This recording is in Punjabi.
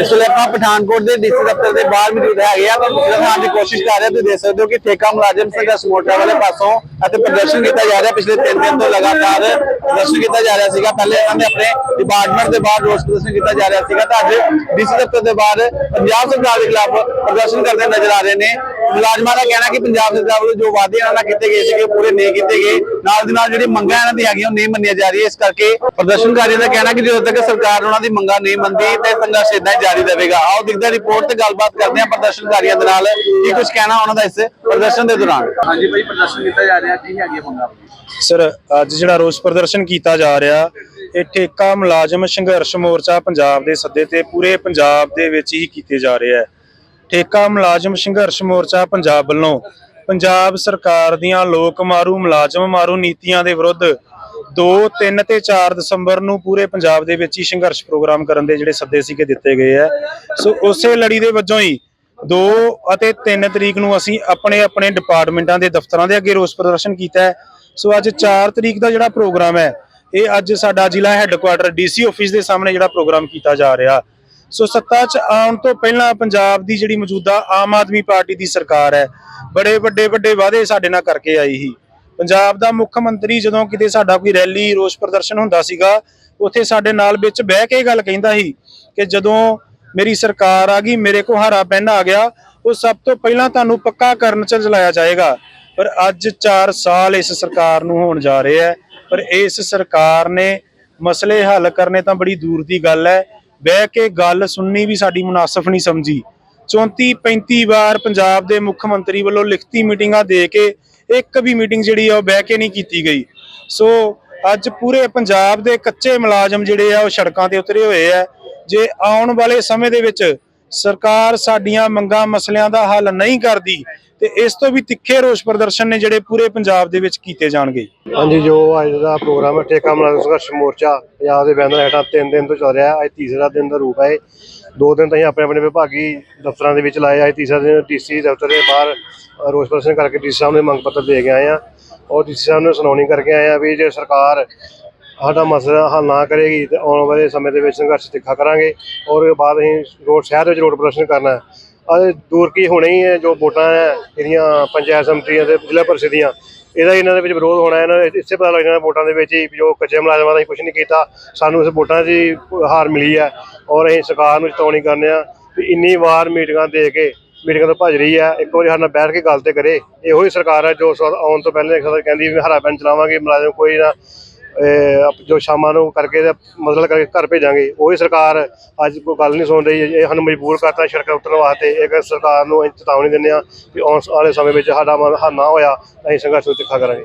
ਇਸ ਵੇਲੇ ਆਪਾਂ ਪਠਾਨਕੋਟ ਦੇ ਡੀਸੀ ਦਫ਼ਤਰ ਦੇ ਬਾਹਰ ਮੌਜੂਦ ਹੈਗੇ ਆ। ਤਾਂ ਦਿਖਾਉਣ ਦੀ ਕੋਸ਼ਿਸ਼ ਕਰ ਰਹੇ ਹਾਂ। ਤੁਸੀਂ ਦੇਖ ਸਕਦੇ ਹੋ ਕਿ ਠੇਕਾ ਮੁਲਾਜ਼ਮ ਸੰਘਰਸ਼ ਮੋਰਚਾ ਵਾਲੇ ਪਾਸੋਂ ਅਤੇ ਪ੍ਰਦਰਸ਼ਨ ਕੀਤਾ ਜਾ ਰਿਹਾ। ਪਿਛਲੇ 3 ਦਿਨ ਤੋਂ ਲਗਾਤਾਰ ਪ੍ਰਦਰਸ਼ਨ ਕੀਤਾ ਜਾ ਰਿਹਾ ਸੀਗਾ। ਪਹਿਲੇ ਇਹਨਾਂ ਨੇ ਆਪਣੇ ਡਿਪਾਰਟਮੈਂਟ ਦੇ ਬਾਹਰ ਰੋਸ ਪ੍ਰਦਰਸ਼ਨ ਕੀਤਾ ਜਾ ਰਿਹਾ ਸੀਗਾ। ਤਾਂ ਅੱਜ ਡੀਸੀ ਦਫ਼ਤਰ ਦੇ ਬਾਹਰ ਪੰਜਾਬ ਸਰਕਾਰ ਦੇ ਖਿਲਾਫ ਪ੍ਰਦਰਸ਼ਨ ਕਰਦੇ ਨਜ਼ਰ ਆ ਰਹੇ ਨੇ। ਮੁਲਾਜ਼ਮਾਂ ਦਾ ਕਹਿਣਾ ਕਿ ਪੰਜਾਬ ਸਰਕਾਰ ਵੱਲੋਂ ਜੋ ਵਾਅਦੇ ਇਹਨਾਂ ਨਾਲ ਕੀਤੇ ਗਏ ਸੀਗੇ ਪੂਰੇ ਨਹੀਂ ਕੀਤੇ ਗਏ। ਨਾਲ ਦੀ ਨਾਲ ਜਿਹੜੀ ਮੰਗਾਂ ਇਹਨਾਂ ਦੀ ਹੈਗੀਆਂ ਉਹ ਨਹੀਂ ਮੰਨੀਆਂ ਜਾ ਰਹੀਆਂ। ਇਸ ਕਰਕੇ ਪ੍ਰਦਰਸ਼ਨਕਾਰੀਆਂ ਦਾ ਕਹਿਣਾ ਕਿ ਜਦੋਂ ਤੱਕ ਸਰਕਾਰ ਉਹਨਾਂ ਦੀ ਮੰਗਾਂ ਨਹੀਂ ਮੰਨਦੀ ਤੇ ਸੰਘਰਸ਼ ਇਦਾਂ ਹੀ ਜਾਰੀ ਰਹੇਗਾ। ਆਓ ਦਿਖਦਾ ਰਿਪੋਰਟ ਤੇ ਗੱਲਬਾਤ ਕਰਦੇ ਹਾਂ ਪ੍ਰਦਰਸ਼ਨਕਾਰੀਆਂ ਦੇ ਨਾਲ। ਕੀ ਕੁਝ ਕਹਿਣਾ ਉਹਨਾਂ ਦਾ ਇਸ ਪ੍ਰਦਰਸ਼ਨ ਦੇ ਦੌਰਾਨ? ਹਾਂਜੀ ਭਾਈ ਪ੍ਰਦਰਸ਼ਨ ਕੀਤਾ ਜਾ ਰਿਹਾ। ਕੀ ਹੈਗੀ ਮੰਗਾਂ? ਸਰ ਅੱਜ ਜਿਹੜਾ ਰੋਸ ਪ੍ਰਦਰਸ਼ਨ ਕੀਤਾ ਜਾ ਰਿਹਾ ਇਹ ਠੇਕਾ ਮੁਲਾਜ਼ਮ ਸੰਘਰਸ਼ ਮੋਰਚਾ ਪੰਜਾਬ ਦੇ ਸੱਦੇ ਤੇ ਪੂਰੇ ਪੰਜਾਬ ਦੇ ਵਿੱਚ ਹੀ ਕੀਤੇ ਜਾ ਰਹੇ ਹੈ। ਠੇਕਾ ਮੁਲਾਜ਼ਮ ਸੰਘਰਸ਼ ਮੋਰਚਾ ਪੰਜਾਬ ਵੱਲੋਂ ਪੰਜਾਬ ਸਰਕਾਰ ਦੀਆਂ ਲੋਕ ਮਾਰੂ ਮੁਲਾਜ਼ਮ ਮਾਰੂ ਨੀਤੀਆਂ ਦੇ ਵਿਰੁੱਧ 2 3 ਤੇ 4 ਦਸੰਬਰ ਨੂੰ ਪੂਰੇ ਪੰਜਾਬ ਦੇ ਵਿੱਚ ਹੀ ਸੰਘਰਸ਼ ਪ੍ਰੋਗਰਾਮ ਕਰਨ ਦੇ ਜਿਹੜੇ ਸੱਦੇ ਸੀਗੇ ਦਿੱਤੇ ਗਏ ਹੈ ਸੋ ਉਸੇ ਲੜੀ ਦੇ ਵਜੋਂ ਹੀ 2 ਅਤੇ 3 ਤਰੀਕ ਨੂੰ ਅਸੀਂ ਆਪਣੇ ਆਪਣੇ ਡਿਪਾਰਟਮੈਂਟਾਂ ਦੇ ਦਫ਼ਤਰਾਂ ਦੇ ਅੱਗੇ ਰੋਸ ਪ੍ਰਦਰਸ਼ਨ ਕੀਤਾ ਹੈ। ਸੋ ਅੱਜ 4 ਤਰੀਕ ਦਾ ਜਿਹੜਾ ਪ੍ਰੋਗਰਾਮ ਹੈ, ਇਹ ਅੱਜ ਸਾਡਾ ਜ਼ਿਲ੍ਹਾ ਹੈੱਡਕੁਆਟਰ ਡੀਸੀ ਆਫਿਸ ਦੇ ਸਾਹਮਣੇ ਜਿਹੜਾ ਪ੍ਰੋਗਰਾਮ ਕੀਤਾ ਜਾ ਰਿਹਾ। ਸੋ ਸੱਤਾ 'ਚ ਆਉਣ ਤੋਂ ਪਹਿਲਾਂ ਪੰਜਾਬ ਦੀ ਜਿਹੜੀ ਮੌਜੂਦਾ ਆਮ ਆਦਮੀ ਪਾਰਟੀ ਦੀ ਸਰਕਾਰ ਹੈ, ਬੜੇ ਵੱਡੇ ਵੱਡੇ ਵਾਅਦੇ ਸਾਡੇ ਨਾਲ ਕਰਕੇ ਆਈ ਸੀ। ਪੰਜਾਬ ਦਾ ਮੁੱਖ ਮੰਤਰੀ ਜਦੋਂ ਕਿਤੇ ਸਾਡਾ ਕੋਈ ਰੈਲੀ, ਰੋਸ ਪ੍ਰਦਰਸ਼ਨ ਹੁੰਦਾ ਸੀਗਾ, ਉੱਥੇ ਸਾਡੇ ਨਾਲ ਵਿੱਚ ਬਹਿ ਕੇ ਗੱਲ ਕਹਿੰਦਾ ਸੀ ਕਿ ਜਦੋਂ ਮੇਰੀ ਸਰਕਾਰ ਆ ਗਈ, ਮੇਰੇ ਕੋ ਹਰਾ ਪੈਨ ਆ ਗਿਆ, ਉਹ ਸਭ ਤੋਂ ਪਹਿਲਾਂ ਤੁਹਾਨੂੰ ਪੱਕਾ ਕਰਨ ਚ ਚਲਾਇਆ ਜਾਏਗਾ। ਪਰ ਅੱਜ 4 ਸਾਲ ਇਸ ਸਰਕਾਰ ਨੂੰ ਹੋਣ ਜਾ ਰਹੇ ਹੈ, ਪਰ ਇਸ ਸਰਕਾਰ ਨੇ ਮਸਲੇ ਹੱਲ ਕਰਨੇ ਤਾਂ ਬੜੀ ਦੂਰ ਦੀ ਗੱਲ ਹੈ। ਬਹਿ ਕੇ ਗੱਲ ਸੁਣਨੀ ਵੀ ਸਾਡੀ ਮੁਨਾਸਫ ਨਹੀਂ ਸਮਝੀ। 34 35 ਵਾਰ ਪੰਜਾਬ ਦੇ ਮੁੱਖ ਮੰਤਰੀ ਵੱਲੋਂ ਲਿਖਤੀ ਮੀਟਿੰਗਾਂ ਦੇ ਕੇ ਇੱਕ ਵੀ ਮੀਟਿੰਗ ਜਿਹੜੀ ਆ ਉਹ ਬਹਿ ਕੇ ਨਹੀਂ ਕੀਤੀ ਗਈ। ਸੋ ਅੱਜ ਪੂਰੇ ਪੰਜਾਬ ਦੇ ਕੱਚੇ ਮੁਲਾਜ਼ਮ ਜਿਹੜੇ ਆ ਉਹ ਸੜਕਾਂ ਤੇ ਉਤਰੇ ਹੋਏ ਆ। ਜੇ ਆਉਣ ਵਾਲੇ ਸਮੇਂ ਦੇ ਵਿੱਚ ਸਰਕਾਰ ਸਾਡੀਆਂ ਮੰਗਾਂ ਮਸਲਿਆਂ ਦਾ ਹੱਲ ਨਹੀਂ ਕਰਦੀ ਤੇ ਇਸ ਤੋਂ ਵੀ ਤਿੱਖੇ ਰੋਸ ਪ੍ਰਦਰਸ਼ਨ ਨੇ ਜਿਹੜੇ ਪੂਰੇ ਪੰਜਾਬ ਦੇ ਵਿੱਚ ਕੀਤੇ ਜਾਣਗੇ। ਹਾਂਜੀ, ਜੋ ਅੱਜ ਦਾ ਪ੍ਰੋਗਰਾਮ ਹੈ, ਠੇਕਾ ਮੁਲਾਜ਼ਮ ਸੰਘਰਸ਼ ਮੋਰਚਾ, ਪੰਜਾਬ ਦੇ ਬੈਨਰ ਹੇਠਾਂ ਤਿੰਨ ਦਿਨ ਤੋਂ ਚੱਲ ਰਿਹਾ ਅੱਜ ਤੀਸਰਾ ਦਿਨ ਦਾ ਰੂਪ ਹੈ ਦੋ ਦਿਨ ਤਾਂ ਅਸੀਂ ਆਪਣੇ ਆਪਣੇ ਵਿਭਾਗੀ ਦਫ਼ਤਰਾਂ ਦੇ ਵਿੱਚ ਲਾਏ ਅੱਜ ਤੀਸਰਾ ਦਿਨ ਡੀਸੀ ਦਫ਼ਤਰ ਦੇ ਬਾਹਰ ਰੋਸ ਪ੍ਰਦਰਸ਼ਨ ਕਰਕੇ ਡੀਸੀ ਸਾਹਿਬ ਨੂੰ ਮੰਗ ਪੱਤਰ ਦੇ ਕੇ ਆਏ ਆ। ਔਰ ਡੀਸੀ ਸਾਹਿਬ ਨੂੰ ਸੁਣਾਉਣੀ ਕਰਕੇ ਆਏ ਆ ਵੀ ਜੇ ਸਰਕਾਰ ਸਾਡਾ ਮਸਲਾ ਹੱਲ ਨਾ ਕਰੇਗੀ ਤੇ ਆਉਣ ਵਾਲੇ ਸਮੇਂ ਦੇ ਵਿੱਚ ਸੰਘਰਸ਼ ਤਿੱਖਾ ਕਰਾਂਗੇ ਔਰ ਬਾਅਦ ਅਸੀਂ ਰੋਡ ਸ਼ਹਿਰ ਵਿੱਚ ਰੋਡ ਪ੍ਰਦਰਸ਼ਨ ਕਰਨਾ ਹੈ। ਅਜੇ ਦੂਰ ਕੀ ਹੋਣਾ ਹੀ ਹੈ, ਜੋ ਵੋਟਾਂ ਹੈ ਇਹਦੀਆਂ ਪੰਚਾਇਤ ਸਮਿਤੀਆਂ ਤੇ ਜ਼ਿਲ੍ਹਾ ਪਰਿਸ਼ਦ ਦੀਆਂ, ਇਹਦਾ ਇਹਨਾਂ ਦੇ ਵਿੱਚ ਵਿਰੋਧ ਹੋਣਾ ਇਹਨਾਂ ਦੇ ਇਸੇ ਪਤਾ ਲੱਗ ਜਾਣਾ ਵੋਟਾਂ ਦੇ ਵਿੱਚ ਹੀ ਜੋ ਕੱਚੇ ਮੁਲਾਜ਼ਮਾਂ ਦਾ ਕੁਝ ਨਹੀਂ ਕੀਤਾ, ਸਾਨੂੰ ਇਸ ਵੋਟਾਂ 'ਚ ਹੀ ਹਾਰ ਮਿਲੀ ਹੈ ਔਰ ਅਸੀਂ ਸਰਕਾਰ ਨੂੰ ਚੇਤਾਵਨੀ ਕਰਨੇ ਆ ਵੀ ਇੰਨੀ ਵਾਰ ਮੀਟਿੰਗਾਂ ਦੇ ਕੇ ਮੀਟਿੰਗਾਂ ਤੋਂ ਭੱਜ ਰਹੀ ਹੈ, ਇੱਕ ਵਾਰੀ ਸਾਡੇ ਨਾਲ ਬੈਠ ਕੇ ਗੱਲ ਤੇ ਕਰੇ। ਇਹੋ ਹੀ ਸਰਕਾਰ ਹੈ ਜੋ ਸਵਾ- ਆਉਣ ਤੋਂ ਪਹਿਲਾਂ ਕਹਿੰਦੀ ਵੀ ਹਰਾ ਪੈਨ ਚਲਾਵਾਂਗੇ, ਮੁਲਾਜ਼ਮ ਕੋਈ ਨਾ ਜੋ ਸ਼ਾਮਾਂ ਨੂੰ ਕਰਕੇ ਮਤਲਬ ਕਰਕੇ ਘਰ ਭੇਜਾਂਗੇ। ਉਹੀ ਸਰਕਾਰ ਅੱਜ ਕੋਈ ਗੱਲ ਨਹੀਂ ਸੁਣ ਰਹੀ, ਇਹ ਸਾਨੂੰ ਮਜਬੂਰ ਕਰਤਾ ਸੜਕਾਂ ਉਤਰਨ ਵਾਸਤੇ। ਇਹ ਸਰਕਾਰ ਨੂੰ ਚੇਤਾਵਨੀ ਦਿੰਦੇ ਆ ਵੀ ਆਉਣ ਵਾਲੇ ਸਮੇਂ ਵਿੱਚ ਸਾਡਾ ਮਨ ਨਾ ਹੋਇਆ, ਅਸੀਂ ਸੰਘਰਸ਼ ਨੂੰ ਤਿੱਖਾ ਕਰਾਂਗੇ।